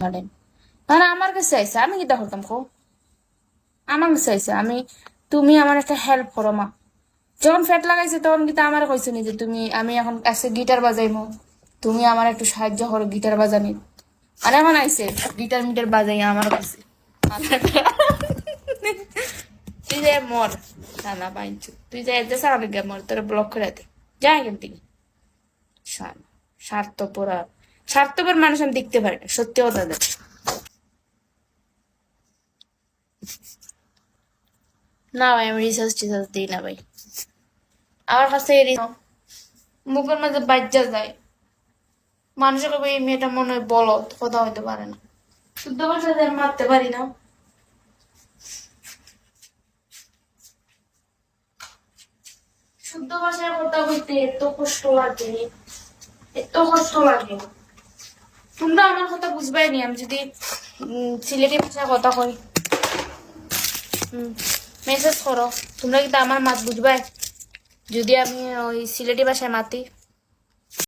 ধরেন মানে আমার কাছে আইসে আমি কিটা করতাম খো আমার কাছে আইসে আমি, তুমি আমার একটা হেল্প করো মা। যখন ফ্যাট লাগাইছে তখন কিন্তু আমার কইছে যে তুমি, আমি এখন আজকে গিটার বাজাইমো। তুমি আমার একটু সাহায্য করো গিটার বাজানি আর এখন আইসে গিটার মিটার বাজাই আমার কাছে। তুই যে মর না না পাইছু তুই যে এতে সারা গে মর, তোর ব্লক করে দে। যা এখান থেকে। স্বার্থপর স্বার্থপর মানুষ আমি দেখতে পারি না সত্যি কথা দেখ না ভাই আমি রিসার্চ টিসার্চ দিই না ভাই। আমার কাছে মুখের মাঝে বাজ্যা যায়। মানুষের কবে এই মেয়েটা মনে হয় বলত কথা হইতে পারে না। শুদ্ধ ভাষা দিয়ে মারতে পারি না। শুদ্ধ ভাষায় কথা বলতে এত কষ্ট লাগে। এত কষ্ট লাগে। তোমরা আমার কথা বুঝবাই নি, আমি যদি সিলেটি ভাষায় কথা কই। মেসেজ করো। তোমরা কিন্তু আমার মাত বুঝবাই। যদি আমি ওই সিলেটি ভাষায় মাতি।